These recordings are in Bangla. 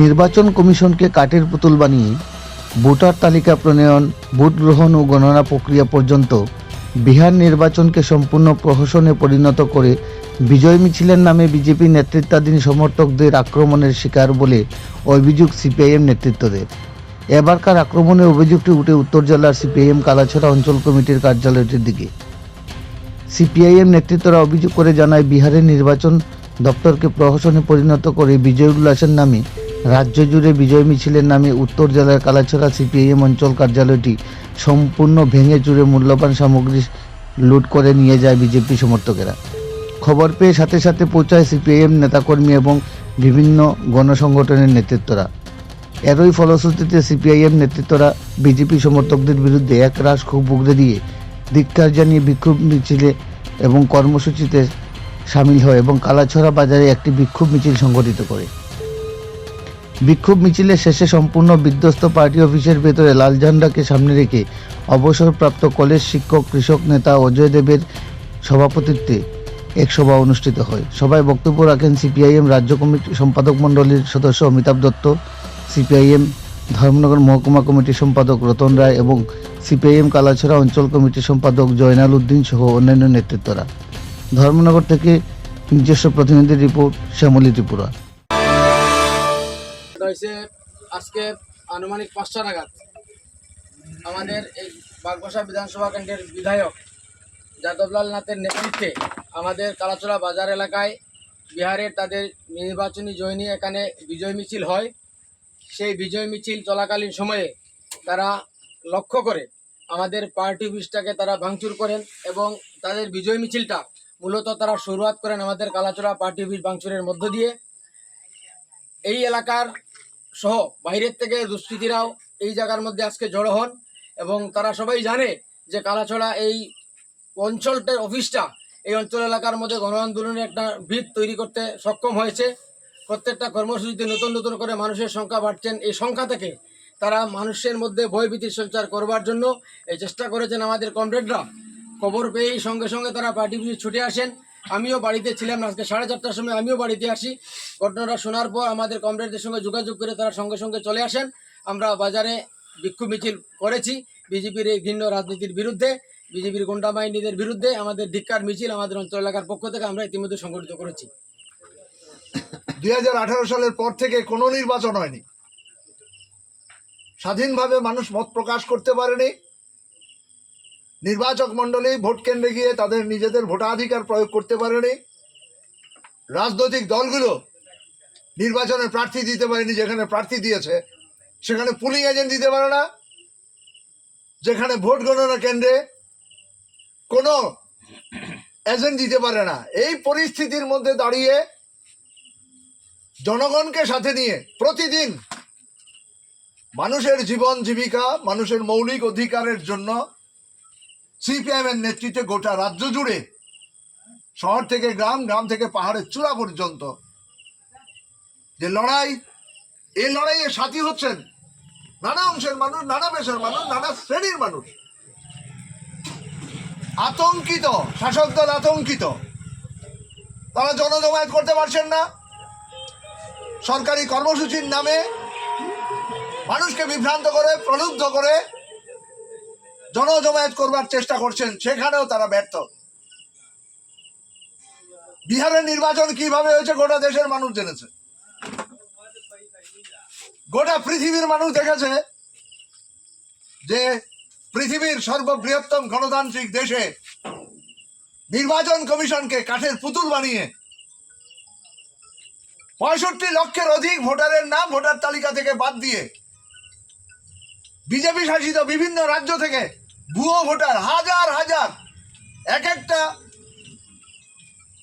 নির্বাচন কমিশনকে কাঠের পুতুল বানিয়ে ভোটার তালিকা প্রণয়ন, ভোট গ্রহণ ও গণনা প্রক্রিয়া পর্যন্ত বিহার নির্বাচনকে সম্পূর্ণ প্রহসনে পরিণত করে বিজয় মিছিলের নামে বিজেপি নেতৃত্বাধীন সমর্থকদের আক্রমণের শিকার বলে অভিযোগ সিপিআইএম নেতৃত্বদের। এবারকার আক্রমণের অভিযোগটি উঠে উত্তর জেলার সিপিআইএম কালাছড়া অঞ্চল কমিটির কার্যালয়টির দিকে। সিপিআইএম নেতৃত্বরা অভিযোগ করে জানায় বিহারের নির্বাচন দপ্তরকে প্রহসনে পরিণত করে বিজয় উল্লাসের নামে রাজ্য জুড়ে বিজয় মিছিলের নামে উত্তর জেলার কালাছড়া সিপিআইএম অঞ্চল কার্যালয়টি সম্পূর্ণ ভেঙে চুরে মূল্যবান সামগ্রী লুট করে নিয়ে যায় বিজেপি সমর্থকেরা। খবর পেয়ে সাথে সাথে পৌঁছায় সিপিআইএম নেতাকর্মী এবং বিভিন্ন গণসংগঠনের নেতৃত্বরা। এরই ফলশ্রুতিতে সিপিআইএম নেতৃত্বরা বিজেপি সমর্থকদের বিরুদ্ধে এক রাশ ক্ষোভ উগড়ে দিয়ে ধিক্কার জানিয়ে বিক্ষোভ মিছিলে এবং কর্মসূচিতে সামিল হয় এবং কালাছড়া বাজারে একটি বিক্ষোভ মিছিল সংগঠিত করে। বিক্ষোভ মিছিলের শেষে সম্পূর্ণ বিধ্বস্ত পার্টি অফিসের ভেতরে লাল ঝান্ডাকে সামনে রেখে অবসরপ্রাপ্ত কলেজ শিক্ষক, কৃষক নেতা অজয় দেবের সভাপতিত্বে এক সভা অনুষ্ঠিত হয়। সভায় বক্তব্য রাখেন সিপিআইএম রাজ্য কমিটি সম্পাদক মণ্ডলীর সদস্য অমিতাভ দত্ত, সিপিআইএম ধর্মনগর মহকুমা কমিটির সম্পাদক রতন রায় এবং সিপিআইএম কালাছড়া অঞ্চল কমিটির সম্পাদক জয়নাল উদ্দিন সহ অন্যান্য নেতৃত্বরা। ধর্মনগর থেকে নিজস্ব প্রতিনিধি রিপোর্ট, শ্যামলী ত্রিপুরা। আজকে আনুমানিক পাঁচটা নাগাদ। আমাদের এই বাগবাসা বিধানসভা কেন্দ্রের বিধায়ক যাদবলাল নাথের নেতৃত্বে আমাদের কালাচোলা বাজার এলাকায় বিহারের তাদের নির্বাচনী জয় নিয়ে এখানে বিজয় মিছিল হয়। সেই বিজয় মিছিল চলাকালীন সময়ে তারা লক্ষ্য করে আমাদের পার্টি অফিসটাকে তারা ভাঙচুর করেন এবং তাদের বিজয় মিছিলটা মূলত তারা শুরুয়াত করেন আমাদের কালাচোলা পার্টি অফিস ভাঙচুরের মধ্য দিয়ে। এই এলাকার সহ বাইরের থেকে দুষ্কৃতীরাও এই জায়গার মধ্যে আজকে জড়ো হন এবং তারা সবাই জানে যে কালাছড়া এই অঞ্চলটার অফিসটা এই অঞ্চল এলাকার মধ্যে গণ আন্দোলনের একটা ভিত তৈরি করতে সক্ষম হয়েছে। প্রত্যেকটা কর্মসূচিতে নতুন নতুন করে মানুষের সংখ্যা বাড়ছেন। এই সংখ্যা থেকে তারা মানুষের মধ্যে ভয়ভীতির সঞ্চার করবার জন্য এই চেষ্টা করেছেন আমাদের কমরেডরা। খবর পেয়েই সঙ্গে সঙ্গে তারা পার্টি অফিসে ছুটে আসেন। আমিও বাড়িতে ছিলাম আজকে সাড়ে চারটার সময় আমিও বাড়িতে আসি। ঘটনাটা শোনার পর আমাদের কমরেডদের সঙ্গে যোগাযোগ করে তারা সঙ্গে সঙ্গে চলে আসেন। আমরা বাজারে বিক্ষোভ মিছিল করেছি বিজেপির এই ঘৃণ্য রাজনীতির বিরুদ্ধে, বিজেপির গুন্ডা বাহিনীদের বিরুদ্ধে। আমাদের ধিক্কার মিছিল আমাদের অঞ্চল এলাকার পক্ষ থেকে আমরা ইতিমধ্যে সংগঠিত করেছি। দুই হাজার আঠারো সালের পর থেকে কোনো নির্বাচন হয়নি। স্বাধীনভাবে মানুষ মত প্রকাশ করতে পারেনি। নির্বাচক মণ্ডলী ভোট কেন্দ্রে গিয়ে তাদের নিজেদের ভোটাধিকার প্রয়োগ করতে পারেনি। রাজনৈতিক দলগুলো নির্বাচনে প্রার্থী দিতে পারেনি, যেখানে প্রার্থী দিয়েছে, সেখানে পুলিং এজেন্ট দিতে পারে না, যেখানে ভোট গণনা কেন্দ্রে কোনো এজেন্ট দিতে পারে না। এই পরিস্থিতির মধ্যে দাঁড়িয়ে জনগণকে সাথে নিয়ে প্রতিদিন মানুষের জীবন জীবিকা, মানুষের মৌলিক অধিকারের জন্য সিপিএম এর নেতৃত্বে গোটা রাজ্য জুড়ে, শহর থেকে গ্রাম গ্রাম থেকে পাহাড়ের চূড়া পর্যন্ত যে লড়াই এই লড়াইয়ে সাথী হচ্ছেন নানা অংশের মানুষ, নানা পেশার মানুষ, নানা শ্রেণির মানুষ। আতঙ্কিত, শাসক দল আতঙ্কিত। তারা জনজমায়েত করতে পারছেন না। সরকারি কর্মসূচির নামে মানুষকে বিভ্রান্ত করে, প্রলুব্ধ করে জনজমায়েত করবার চেষ্টা করছেন, সেখানেও তারা ব্যর্থ। বিহারের নির্বাচন কীভাবে হয়েছে গোটা দেশের মানুষ জেনেছে। গোটা পৃথিবীর মানুষ দেখেছে যে পৃথিবীর সর্ববৃহত্তম গণতান্ত্রিক দেশে নির্বাচন কমিশনকে কাঠের পুতুল বানিয়ে পঁয়ষট্টি লক্ষের অধিক ভোটারের নাম ভোটার তালিকা থেকে বাদ দিয়ে বিজেপি শাসিত বিভিন্ন রাজ্য থেকে ভুয়ো ভোটার, হাজার হাজার। এক একটা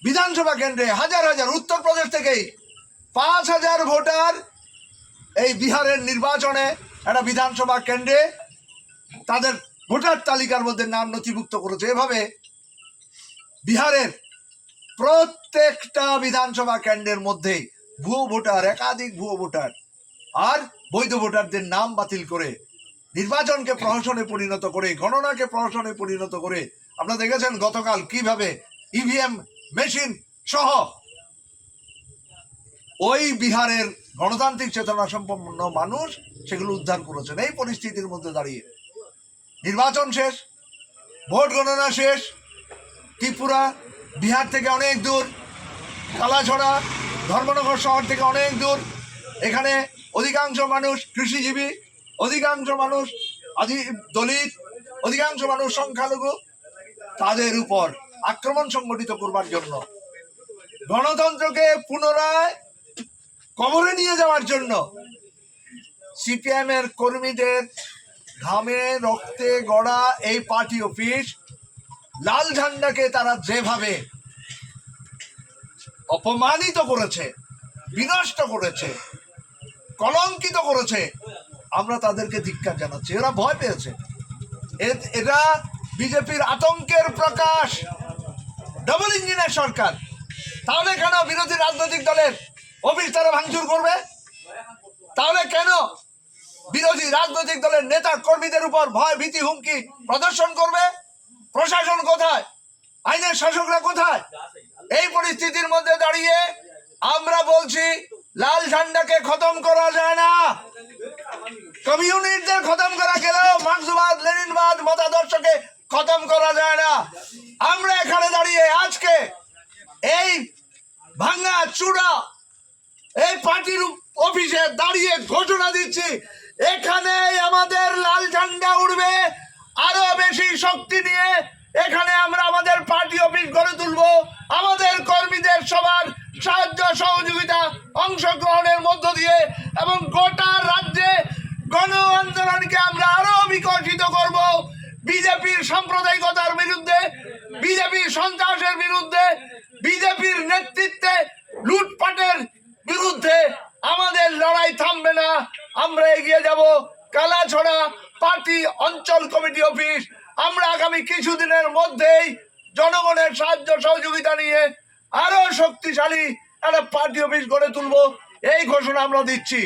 বিধানসভা কেন্দ্রে হাজার হাজার, উত্তরপ্রদেশ থেকেই পাঁচ হাজার ভোটার এই বিহারের নির্বাচনে একটা বিধানসভা কেন্দ্রে তাদের ভোটার তালিকার মধ্যে নাম নথিভুক্ত করেছে। এভাবে বিহারের প্রত্যেকটা বিধানসভা কেন্দ্রের মধ্যে ভুয়ো ভোটার, একাধিক ভুয়ো ভোটার আর বৈধ ভোটারদের নাম বাতিল করে নির্বাচনকে প্রহসনে পরিণত করে, গণনাকে প্রহসনে পরিণত করে, আপনারা দেখেছেন গতকাল কীভাবে ইভিএম মেশিন সহ ওই বিহারের গণতান্ত্রিক চেতনা সম্পন্ন মানুষ সেগুলো উদ্ধার করেছেন। এই পরিস্থিতির মধ্যে দাঁড়িয়ে নির্বাচন শেষ, ভোট গণনা শেষ, ত্রিপুরা, বিহার থেকে অনেক দূর, কালাছড়া, ধর্মনগর শহর থেকে অনেক দূর, এখানে অধিকাংশ মানুষ কৃষিজীবী অধিকাংশ মানুষ দলিত, অধিকাংশ মানুষ সংখ্যালঘু। তাদের উপর আক্রমণ সংগঠিত করবার জন্য গণতন্ত্রকে পুনরায় কবরে নিয়ে যাওয়ার জন্য সিপিএম এর কর্মীদের ঘামে, রক্তে গড়া এই পার্টি অফিস লাল ঝান্ডাকে তারা যেভাবে অপমানিত করেছে, বিনষ্ট করেছে, কলঙ্কিত করেছে আমরা তাদেরকে ধিক্কার জানাচ্ছি। এরা ভয় পেয়েছে। এটা বিজেপির আতঙ্কের প্রকাশ। ডবল ইঞ্জিনের সরকার। তাহলে কেন বিরোধী রাজনৈতিক দলের অফিস তারা ভাঙচুর করবে? তাহলে কেন বিরোধী রাজনৈতিক দলের নেতা কর্মীদের উপর ভয়, ভীতি, হুমকি প্রদর্শন করবে? প্রশাসন কোথায়? আইনের শাসকরা কোথায়? এই পরিস্থিতির মধ্যে দাঁড়িয়ে আমরা বলছি লাল ঝান্ডাকে খতম করা যায় না। কমিউনিস্টদের খতম করা গেলেও মার্ক্সবাদ, লেনিনবাদ, মতাদর্শকে খতম করা যায় না। আমরা এখানে দাঁড়িয়ে আজকে এই ভাঙ্গা চূড়া, এই পার্টির অফিসে দাঁড়িয়ে ঘোষণা দিচ্ছি এখানে আমাদের লাল ঝান্ডা উঠবে আরও বেশি শক্তি নিয়ে এখানে আমরা আমাদের পার্টি অফিস গড়ে তুলবো। আমাদের কর্মীদের সবার সাহায্য সহযোগিতা অংশগ্রহণের মধ্য দিয়ে এবং গোটা রাজ্যে গণ আন্দোলনকে আমরা আরও বিকশিত করব। বিজেপির সাম্প্রদায়িকতার বিরুদ্ধে, বিজেপির সন্ত্রাসের বিরুদ্ধে, বিজেপির নেতৃত্বে লুটপাটের বিরুদ্ধে আমাদের লড়াই থামবে না। আমরা এগিয়ে যাব। কালাছড়া পার্টি অঞ্চল কমিটি অফিস। আমরা আগামী কিছুদিনের মধ্যেই জনগণের সাহায্য সহযোগিতা নিয়ে আরও শক্তিশালী একটা পার্টি অফিস গড়ে তুলবো। এই ঘোষণা আমরা দিচ্ছি।